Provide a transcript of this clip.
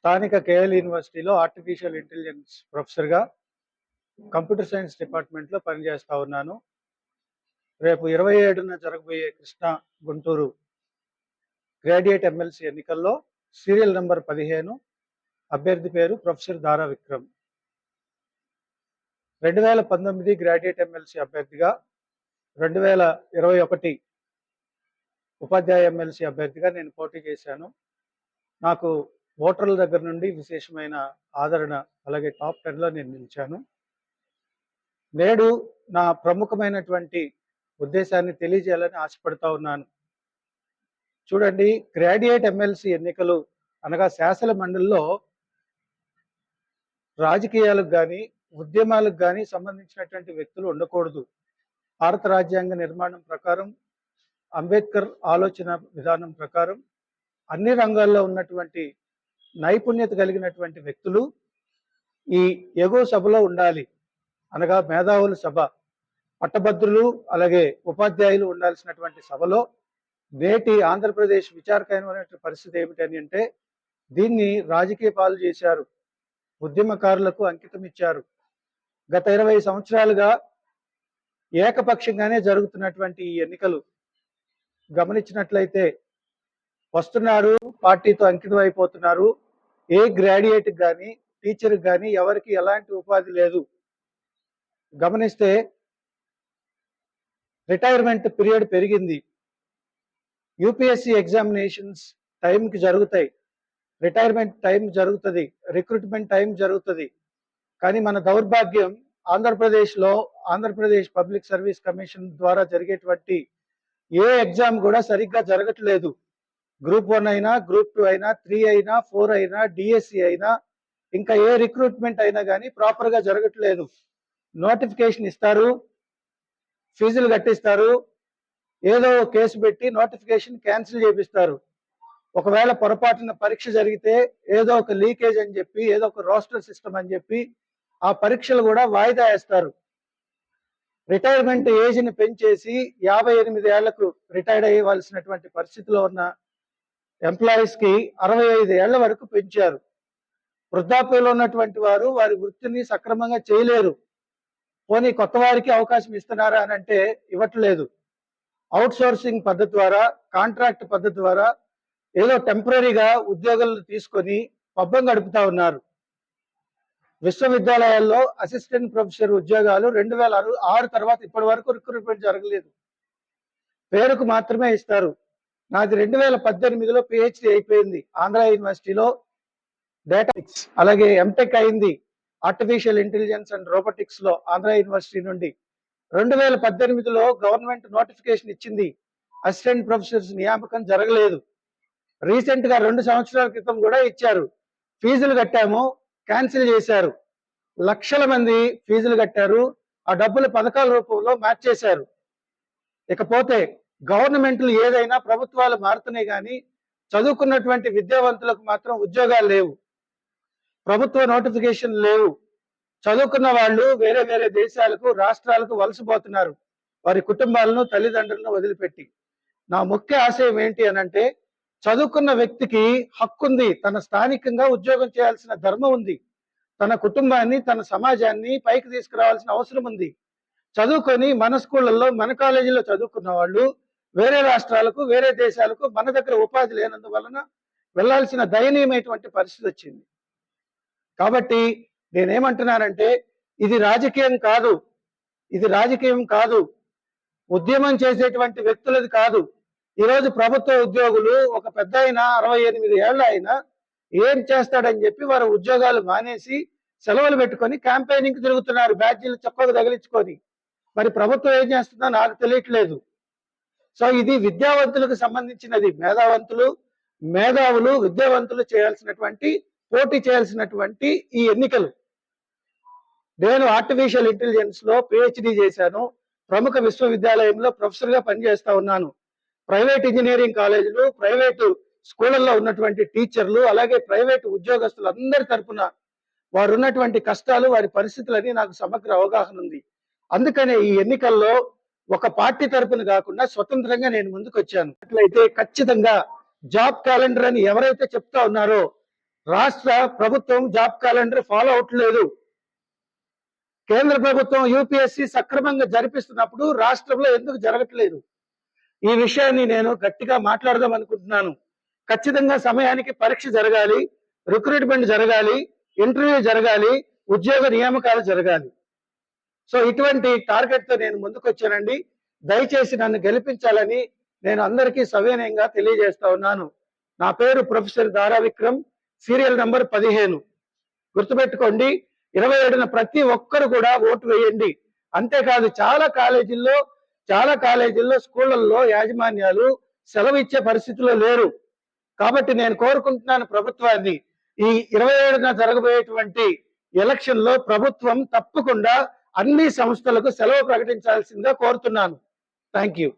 స్థానిక కేఎల్ యూనివర్సిటీలో artificial intelligence ప్రొఫెసర్గా కంప్యూటర్ సైన్స్ డిపార్ట్మెంట్లో పనిచేస్తూ ఉన్నాను. రేపు ఇరవై ఏడున జరగబోయే కృష్ణా గుంటూరు గ్రాడ్యుయేట్ ఎమ్మెల్సీ ఎన్నికల్లో సీరియల్ నంబర్ పదిహేను అభ్యర్థి పేరు ప్రొఫెసర్ దారా విక్రమ్. రెండు వేల పంతొమ్మిది గ్రాడ్యుయేట్ ఎమ్మెల్సీ అభ్యర్థిగా రెండు వేల ఇరవై ఒకటి ఉపాధ్యాయ ఎమ్మెల్సీ అభ్యర్థిగా నేను పోటీ చేశాను. నాకు ఓటర్ల దగ్గర నుండి విశేషమైన ఆదరణ అలాగే టాప్ టెన్లో నేను నిలిచాను. నేడు నా ప్రముఖమైనటువంటి ఉద్దేశాన్ని తెలియజేయాలని ఆశపడుతూ ఉన్నాను. చూడండి గ్రాడ్యుయేట్ ఎమ్మెల్సీ ఎన్నికలు అనగా శాసన మండలిలో రాజకీయాలకు కానీ ఉద్యమాలకు కానీ సంబంధించినటువంటి వ్యక్తులు ఉండకూడదు. భారత రాజ్యాంగ నిర్మాణం ప్రకారం అంబేద్కర్ ఆలోచన విధానం ప్రకారం అన్ని రంగాల్లో ఉన్నటువంటి నైపుణ్యత కలిగినటువంటి వ్యక్తులు ఈ ఎగో సభలో ఉండాలి. అనగా మేధావుల సభ పట్టభద్రులు అలాగే ఉపాధ్యాయులు ఉండాల్సినటువంటి సభలో నేటి ఆంధ్రప్రదేశ్ విచారకరమైనటువంటి పరిస్థితి ఏమిటని అంటే దీన్ని రాజకీయ పాలు చేశారు ఉద్యమకారులకు అంకితం ఇచ్చారు. గత ఇరవై సంవత్సరాలుగా ఏకపక్షంగానే జరుగుతున్నటువంటి ఈ ఎన్నికలు గమనించినట్లయితే వస్తున్నారు పార్టీతో అంకితం అయిపోతున్నారు. ఏ గ్రాడ్యుయేట్ కానీ టీచర్ కానీ ఎవరికి ఎలాంటి ఉపాధి లేదు. గమనిస్తే రిటైర్మెంట్ పీరియడ్ పెరిగింది. యూపీఎస్సి ఎగ్జామినేషన్స్ టైంకి జరుగుతాయి. రిటైర్మెంట్ టైం జరుగుతుంది. రిక్రూట్మెంట్ టైం జరుగుతుంది. కానీ మన దౌర్భాగ్యం ఆంధ్రప్రదేశ్లో ఆంధ్రప్రదేశ్ పబ్లిక్ సర్వీస్ కమిషన్ ద్వారా జరిగేటువంటి ఏ ఎగ్జామ్ కూడా సరిగ్గా జరగట్లేదు. గ్రూప్ వన్ అయినా గ్రూప్ టూ అయినా త్రీ అయినా ఫోర్ అయినా డిఎస్సి అయినా ఇంకా ఏ రిక్రూట్మెంట్ అయినా కానీ ప్రాపర్గా జరగట్లేదు. నోటిఫికేషన్ ఇస్తారు ఫీజులు కట్టిస్తారు ఏదో కేసు పెట్టి నోటిఫికేషన్ క్యాన్సిల్ చేపిస్తారు. ఒకవేళ పొరపాటున పరీక్ష జరిగితే ఏదో ఒక లీకేజ్ అని చెప్పి ఏదో ఒక రోస్టర్ సిస్టమ్ అని చెప్పి ఆ పరీక్షలు కూడా వాయిదా వేస్తారు. రిటైర్మెంట్ ఏజ్ని పెంచేసి యాభై ఎనిమిది ఏళ్ళకు రిటైర్డ్ అయ్యవలసినటువంటి పరిస్థితిలో ఉన్న ఎంప్లాయీస్కి అరవై ఐదు ఏళ్ళ వరకు పెంచారు. వృద్ధాప్యంలో ఉన్నటువంటి వారు వారి వృత్తిని సక్రమంగా చేయలేరు. పోనీ కొత్త వారికి అవకాశం ఇస్తున్నారా అని అంటే ఇవ్వట్లేదు. అవుట్ సోర్సింగ్ పద్ధతి ద్వారా కాంట్రాక్ట్ పద్ధతి ద్వారా ఏదో టెంపరీగా ఉద్యోగులను తీసుకొని పబ్బం గడుపుతా ఉన్నారు. విశ్వవిద్యాలయాల్లో అసిస్టెంట్ ప్రొఫెసర్ ఉద్యోగాలు రెండు వేల ఆరు తర్వాత ఇప్పటి వరకు రిక్రూట్మెంట్ జరగలేదు. పేరుకు మాత్రమే ఇస్తారు. నాది రెండు వేల పద్దెనిమిదిలో పిహెచ్డి అయిపోయింది. ఆంధ్ర యూనివర్సిటీలో డేటాటిక్స్ అలాగే ఎంటెక్ అయింది. ఆర్టిఫిషియల్ ఇంటెలిజెన్స్ అండ్ రోబోటిక్స్లో ఆంధ్ర యూనివర్సిటీ నుండి. రెండు వేల పద్దెనిమిదిలో గవర్నమెంట్ నోటిఫికేషన్ ఇచ్చింది. అసిస్టెంట్ ప్రొఫెసర్స్ నియామకం జరగలేదు. రీసెంట్గా రెండు సంవత్సరాల క్రితం కూడా ఇచ్చారు. ఫీజులు కట్టాము క్యాన్సిల్ చేశారు. లక్షల మంది ఫీజులు కట్టారు. ఆ డబ్బులు పథకాల రూపంలో మార్చేశారు. ఇకపోతే గవర్నమెంట్లు ఏదైనా ప్రభుత్వాలు మారుతున్నాయి కానీ చదువుకున్నటువంటి విద్యావంతులకు మాత్రం ఉద్యోగాలు లేవు. ప్రభుత్వ నోటిఫికేషన్ లేవు. చదువుకున్న వాళ్ళు వేరే వేరే దేశాలకు రాష్ట్రాలకు వలసపోతున్నారు. వారి కుటుంబాలను తల్లిదండ్రులను వదిలిపెట్టి. నా ముఖ్య ఆశయం ఏంటి అనంటే చదువుకున్న వ్యక్తికి హక్కు ఉంది తన స్థానికంగా ఉద్యోగం చేయాల్సిన ధర్మం ఉంది. తన కుటుంబాన్ని తన సమాజాన్ని పైకి తీసుకురావాల్సిన అవసరం ఉంది. చదువుకొని మన స్కూళ్ళల్లో మన కాలేజీలో చదువుకున్న వాళ్ళు వేరే రాష్ట్రాలకు వేరే దేశాలకు మన దగ్గర ఉపాధి లేనందువలన వెళ్ళాల్సిన దయనీయమైనటువంటి పరిస్థితి వచ్చింది. కాబట్టి నేనేమంటున్నానంటే ఇది రాజకీయం కాదు. ఇది రాజకీయం కాదు. ఉద్యమం చేసేటువంటి వ్యక్తులది కాదు. ఈరోజు ప్రభుత్వ ఉద్యోగులు ఒక పెద్ద అయినా అరవై ఎనిమిది ఏళ్ళ అయినా ఏం చేస్తాడని చెప్పి వారు ఉద్యోగాలు మానేసి సెలవులు పెట్టుకొని క్యాంపెయినింగ్ తిరుగుతున్నారు బ్యాడ్జీలు చక్కగా తగిలించుకొని. మరి ప్రభుత్వం ఏం చేస్తుందో నాకు తెలియట్లేదు. సో ఇది విద్యావంతులకు సంబంధించినది. మేధావంతులు మేధావులు విద్యావంతులు చేయాల్సినటువంటి పోటీ చేయాల్సినటువంటి ఈ ఎన్నికలు. నేను ఆర్టిఫిషియల్ ఇంటెలిజెన్స్లో పిహెచ్డి చేశాను. ప్రముఖ విశ్వవిద్యాలయంలో ప్రొఫెసర్గా పనిచేస్తా ఉన్నాను. ప్రైవేట్ ఇంజనీరింగ్ కాలేజీలు ప్రైవేటు స్కూళ్ళల్లో ఉన్నటువంటి టీచర్లు అలాగే ప్రైవేట్ ఉద్యోగస్తులు అందరి తరఫున వారు ఉన్నటువంటి కష్టాలు వారి పరిస్థితులని నాకు సమగ్ర అవగాహన ఉంది. అందుకనే ఈ ఎన్నికల్లో ఒక పార్టీ తరపున కాకుండా స్వతంత్రంగా నేను ముందుకు వచ్చాను అట్లయితే ఖచ్చితంగా జాబ్ క్యాలెండర్ అని ఎవరైతే చెప్తా ఉన్నారో రాష్ట్ర ప్రభుత్వం జాబ్ క్యాలెండర్ ఫాలో అవట్లేదు కేంద్ర ప్రభుత్వం యూపీఎస్సి సక్రమంగా జరిపిస్తున్నప్పుడు రాష్ట్రంలో ఎందుకు జరగట్లేదు? ఈ విషయాన్ని నేను గట్టిగా మాట్లాడదాం అనుకుంటున్నాను. ఖచ్చితంగా సమయానికి పరీక్ష జరగాలి రిక్రూట్మెంట్ జరగాలి ఇంటర్వ్యూ జరగాలి ఉద్యోగ నియామకాలు జరగాలి. సో ఇటువంటి టార్గెట్తో నేను ముందుకు వచ్చానండి దయచేసి నన్ను గెలిపించాలని నేను అందరికీ సవినయంగా తెలియజేస్తా ఉన్నాను. నా పేరు professor Dara Vikram serial number పదిహేను. గుర్తుపెట్టుకోండి ఇరవై ఏడున ప్రతి ఒక్కరు కూడా ఓటు వేయండి. అంతేకాదు చాలా కాలేజీల్లో చాలా కాలేజీల్లో స్కూళ్ళల్లో యాజమాన్యాలు సెలవు ఇచ్చే పరిస్థితిలో లేరు. కాబట్టి నేను కోరుకుంటున్నాను ప్రభుత్వాన్ని ఈ ఇరవై ఏడున జరగబోయేటువంటి ఎలక్షన్లో ప్రభుత్వం తప్పకుండా అన్ని సంస్థలకు సెలవు ప్రకటించాల్సిందిగా కోరుతున్నాను. Thank you